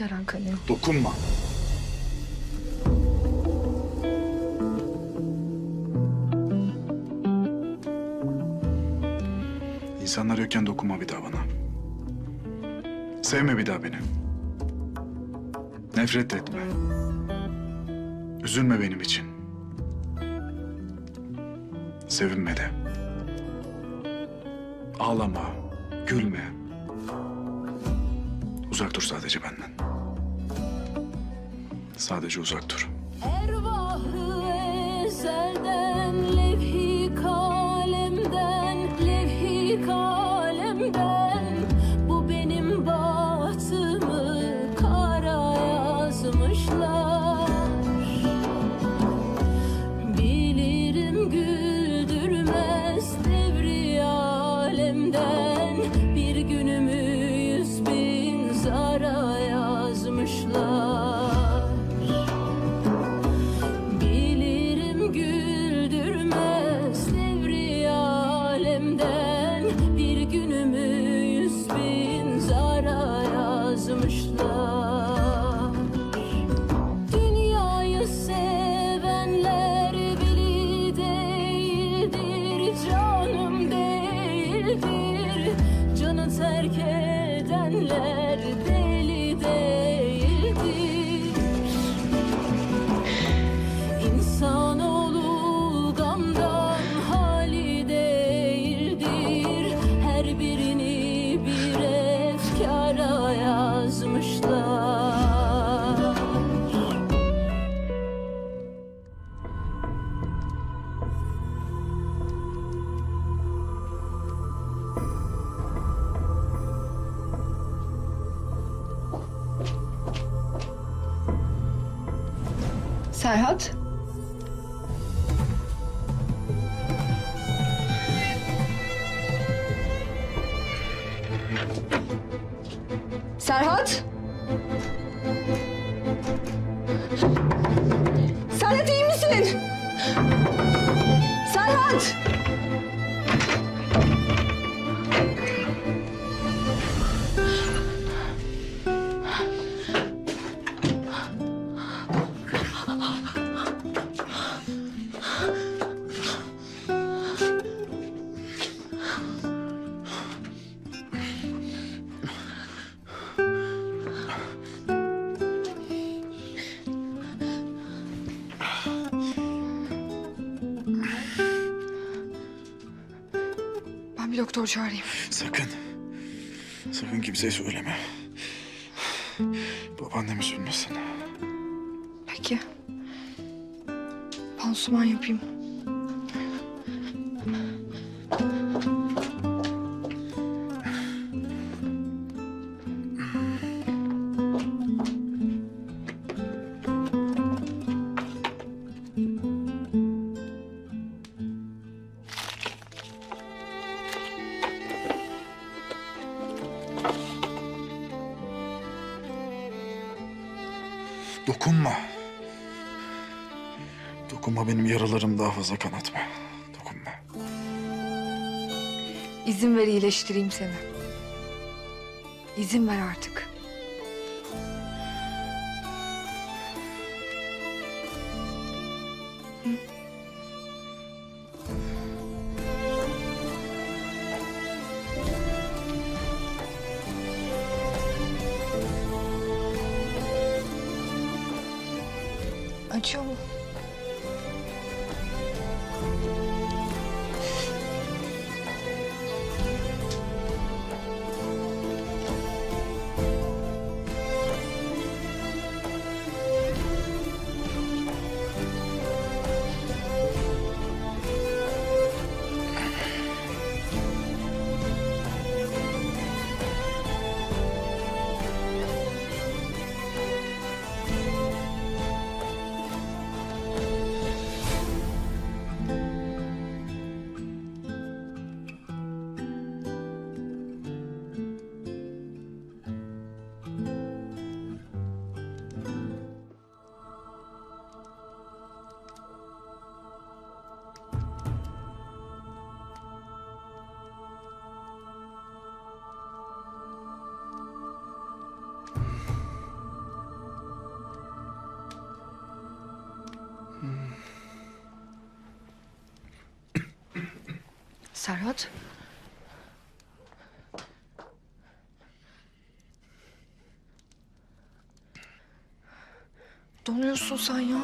Yaran kanıyor. Dokunma. İnsanlar yokken dokunma bir daha bana. Sevme bir daha beni. Nefret etme. Üzülme benim için. Sevinme de. Ağlama, gülme. Uzak dur sadece benden. Sadece uzak dur. Ervahı Serhat? Serhat? Doktor çağırayım. Sakın. Sakın kimseye söyleme. Babaannem üzülmesin. Peki. Pansuman yapayım. Dokunma benim yaralarım daha fazla kanatma. Dokunma. İzin ver iyileştireyim seni. İzin ver artık. Serhat. Donuyorsun sen ya.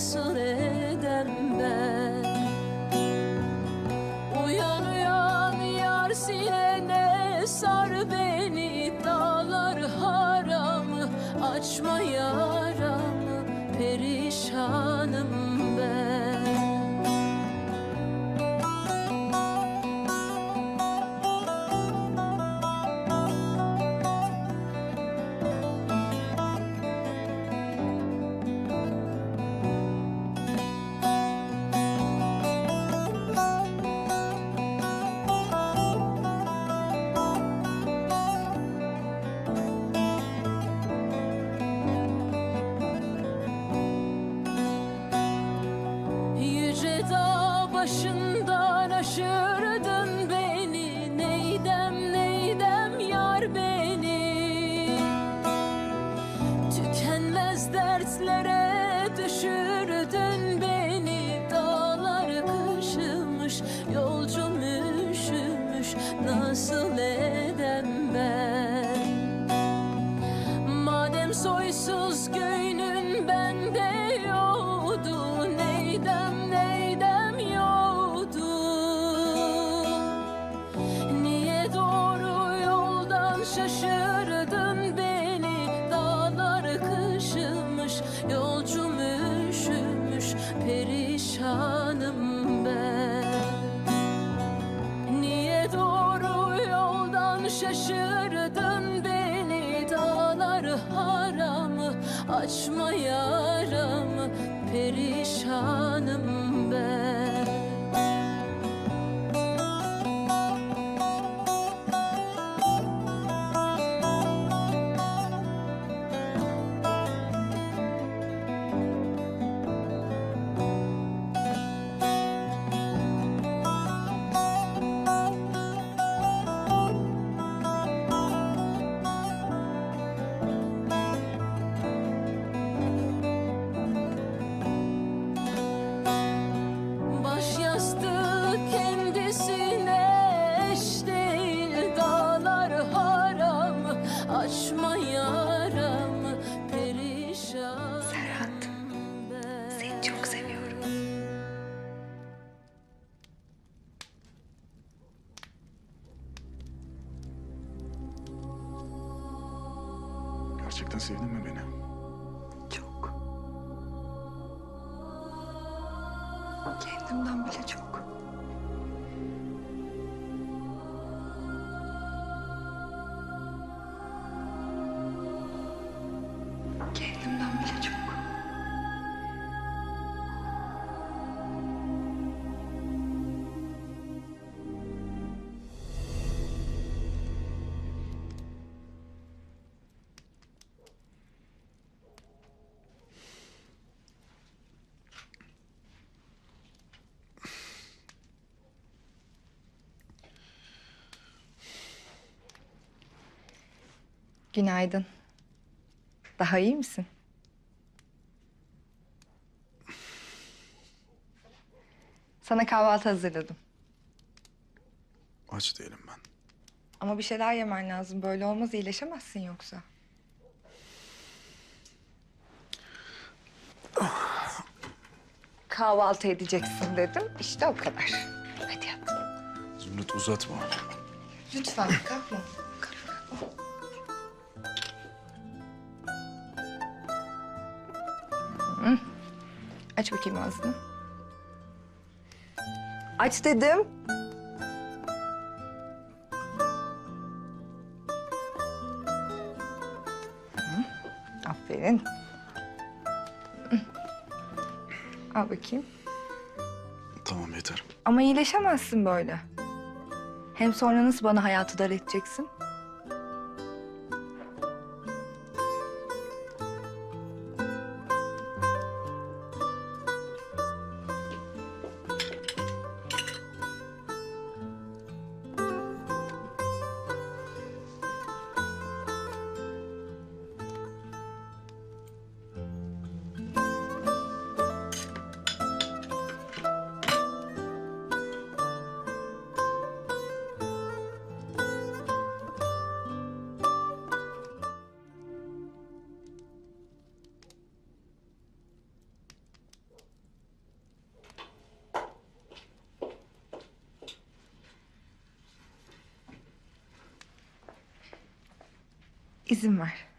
corazones. başında Şaşırdın beni dağlar haramı Açma yaramı perişanım ben. Então importância, não me engano. Günaydın. Daha iyi misin? Sana kahvaltı hazırladım. Aç değilim ben. Ama bir şeyler yemen lazım. Böyle olmaz iyileşemezsin yoksa. Kahvaltı edeceksin dedim. İşte o kadar. Hadi yat. Zümrüt uzatma. Lütfen. Kalkma. Aç bakayım ağzını. Aç dedim. Hı, Aferin. Al bakayım. Tamam yeter. Ama iyileşemezsin böyle. Hem sonra nasıl bana hayatı dar edeceksin? İzin ver.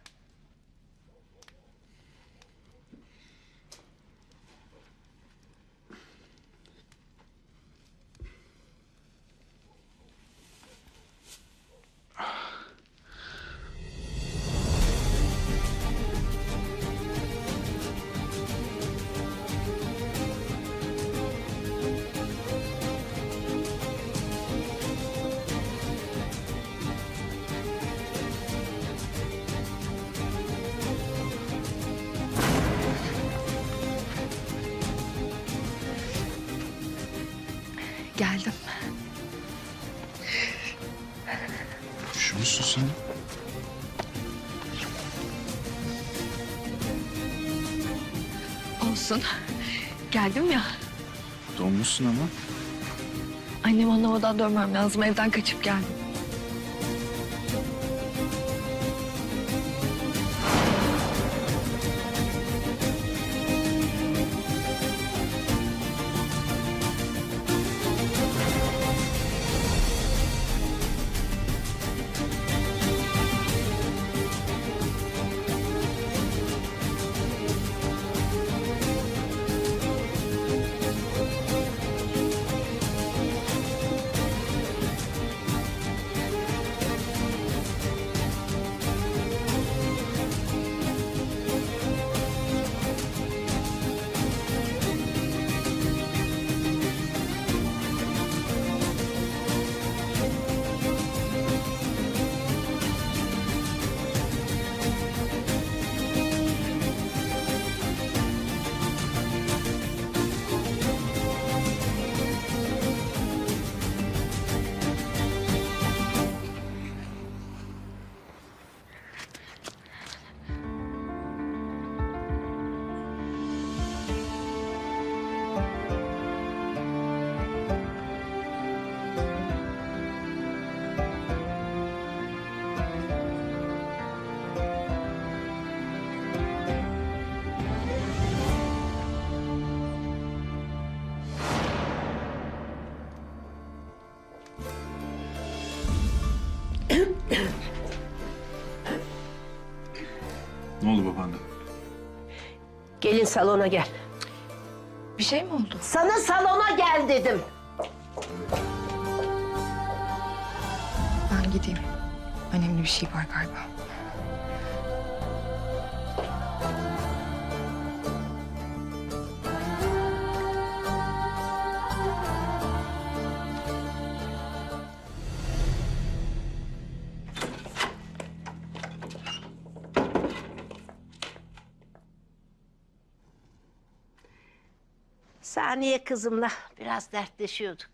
Geldim. Üşümüşsün sen. Olsun. Geldim ya. Donmuşsun ama. Annem anlamadan dönmem lazım. Evden kaçıp geldim. Gelin salona gel. Bir şey mi oldu? Sana salona gel dedim. Ben gideyim. Önemli bir şey var galiba. Saniye kızımla biraz dertleşiyorduk.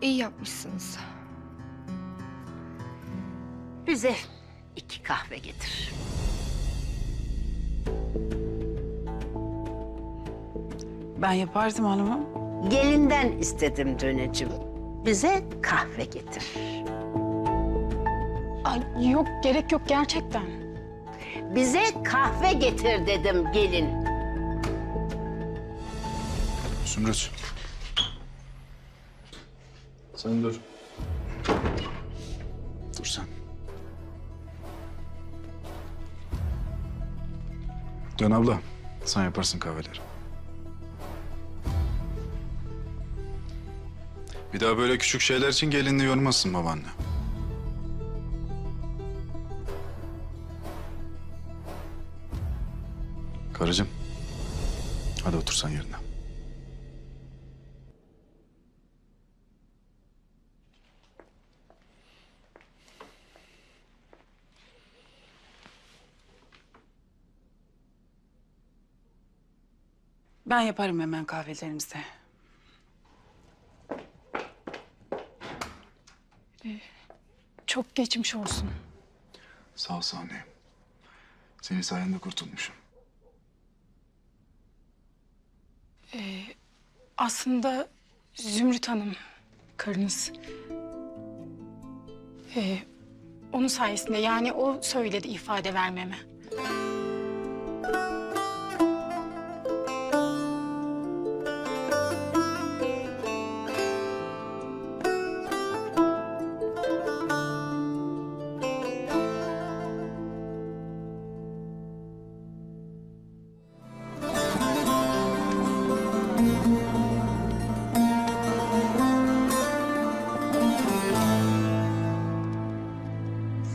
İyi yapmışsınız. Bize iki kahve getir. Ben yapardım hanımım. Gelinden istedim dönecim. Bize kahve getir. Ay yok gerek yok gerçekten. Bize kahve getir dedim gelin. Zümrüt. Sen dur. Dur sen. Dön abla. Sen yaparsın kahveleri. Bir daha böyle küçük şeyler için gelinini yormazsın babaanne. Karıcığım. Hadi otursan yerine. Ben yaparım hemen kahvelerimizi. Çok geçmiş olsun. Sağ ol Saniye. Senin sayende kurtulmuşum. Aslında Zümrüt Hanım karınız. Ee, onun sayesinde yani o söyledi ifade vermeme.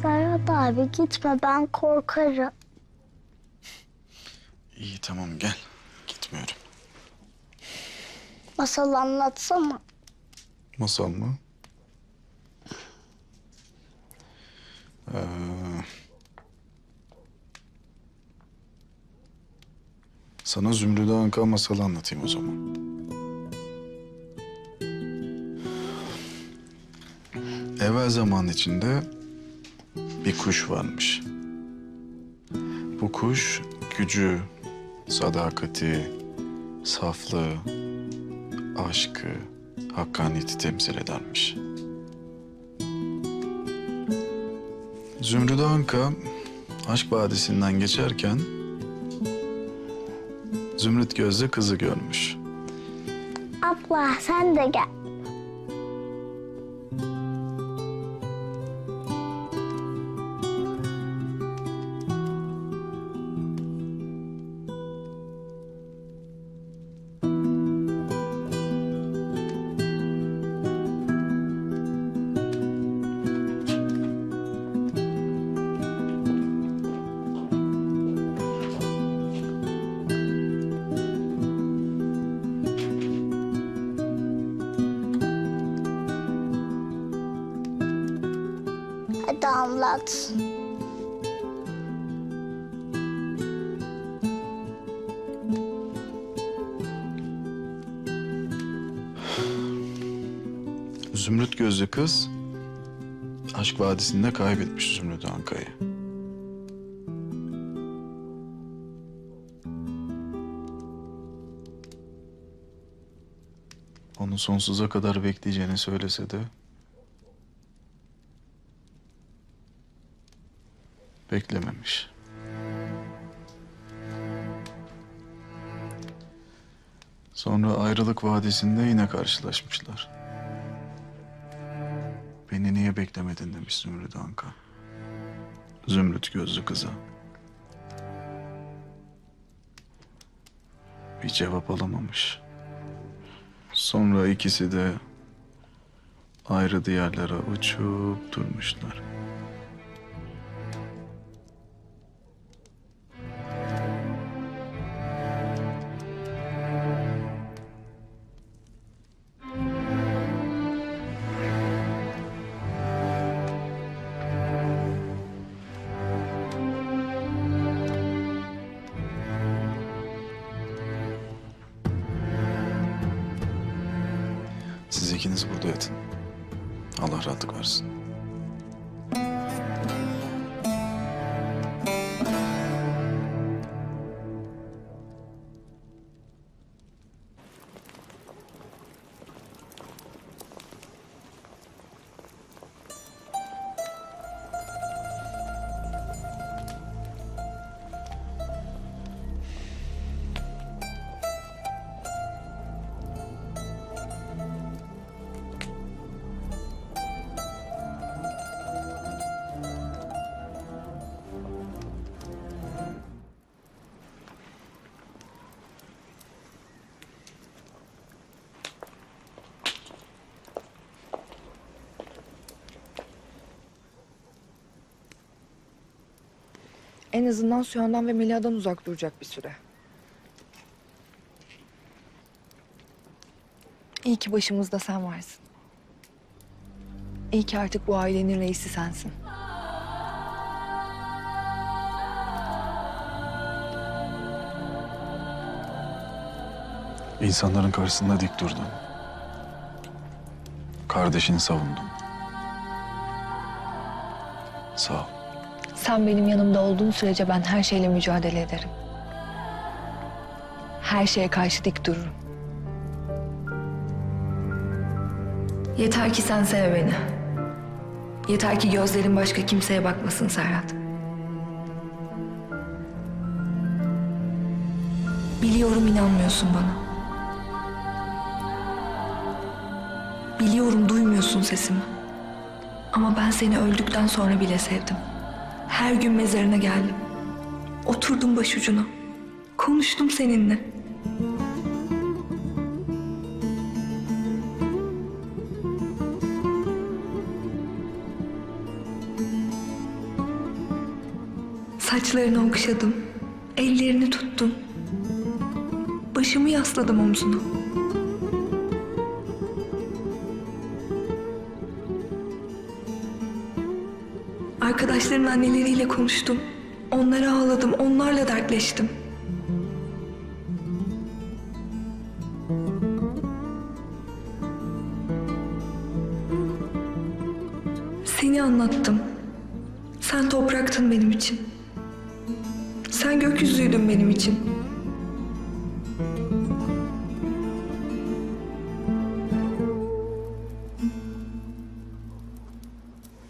Serhat abi gitme ben korkarım. İyi tamam gel. Gitmiyorum. Masal anlatsana. Masal mı? Ee, sana Zümrüt Anka masalı anlatayım o zaman. Evvel zaman içinde bir kuş varmış. Bu kuş gücü, sadakati, saflığı, aşkı, hakkaniyeti temsil edermiş. Zümrüt Anka aşk vadisinden geçerken Zümrüt gözlü kızı görmüş. Abla sen de gel. Anlat. Zümrüt gözlü kız aşk vadisinde kaybetmiş Zümrüt Anka'yı. Onu sonsuza kadar bekleyeceğini söylese de beklememiş. Sonra ayrılık vadisinde yine karşılaşmışlar. Beni niye beklemedin demiş Zümrüt Anka. Zümrüt gözlü kıza. Bir cevap alamamış. Sonra ikisi de ayrı diyarlara uçup durmuşlar. En azından Sühan'dan ve Meliha'dan uzak duracak bir süre. İyi ki başımızda sen varsın. İyi ki artık bu ailenin reisi sensin. İnsanların karşısında dik durdun. Kardeşini savundun. Sağ ol. Sen benim yanımda olduğun sürece ben her şeyle mücadele ederim. Her şeye karşı dik dururum. Yeter ki sen sev beni. Yeter ki gözlerin başka kimseye bakmasın Serhat. Biliyorum inanmıyorsun bana. Biliyorum duymuyorsun sesimi. Ama ben seni öldükten sonra bile sevdim. Her gün mezarına geldim. Oturdum başucuna. Konuştum seninle. Saçlarını okşadım. Ellerini tuttum. Başımı yasladım omzuna. Arkadaşların anneleriyle konuştum. Onlara ağladım, onlarla dertleştim. Seni anlattım. Sen topraktın benim için. Sen gökyüzüydün benim için.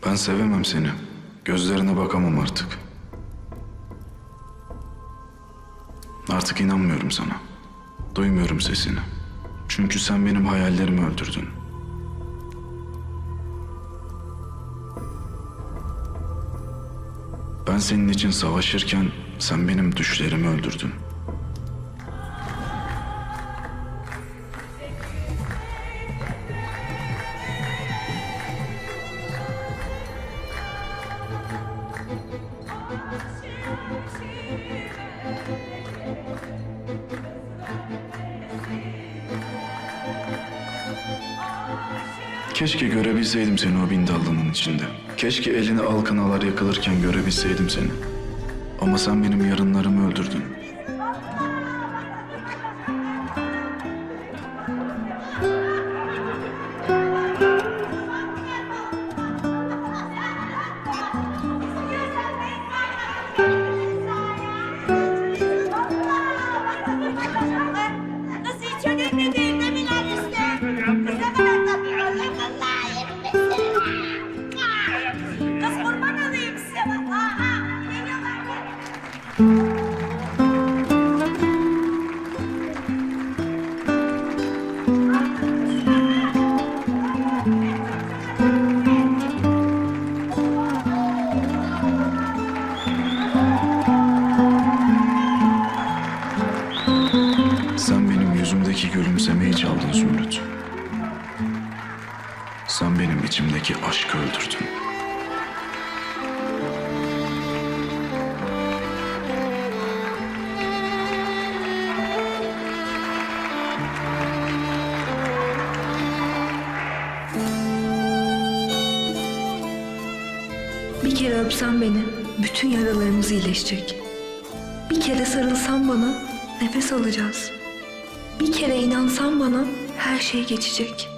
Ben sevemem seni. Gözlerine bakamam artık. Artık inanmıyorum sana. Duymuyorum sesini. Çünkü sen benim hayallerimi öldürdün. Ben senin için savaşırken sen benim düşlerimi öldürdün. Keşke görebilseydim seni o bin dallının içinde. Keşke elini alkanalar yakılırken görebilseydim seni. Ama sen benim yarınlarımı gülümsemeyi çaldın Zümrüt. Sen benim içimdeki aşkı öldürdün. Bir kere öpsen beni, bütün yaralarımız iyileşecek. Bir kere sarılsan bana, nefes alacağız. Bir kere inansan bana her şey geçecek.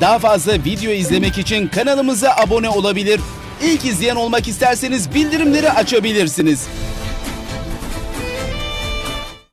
Daha fazla video izlemek için kanalımıza abone olabilir. İlk izleyen olmak isterseniz bildirimleri açabilirsiniz.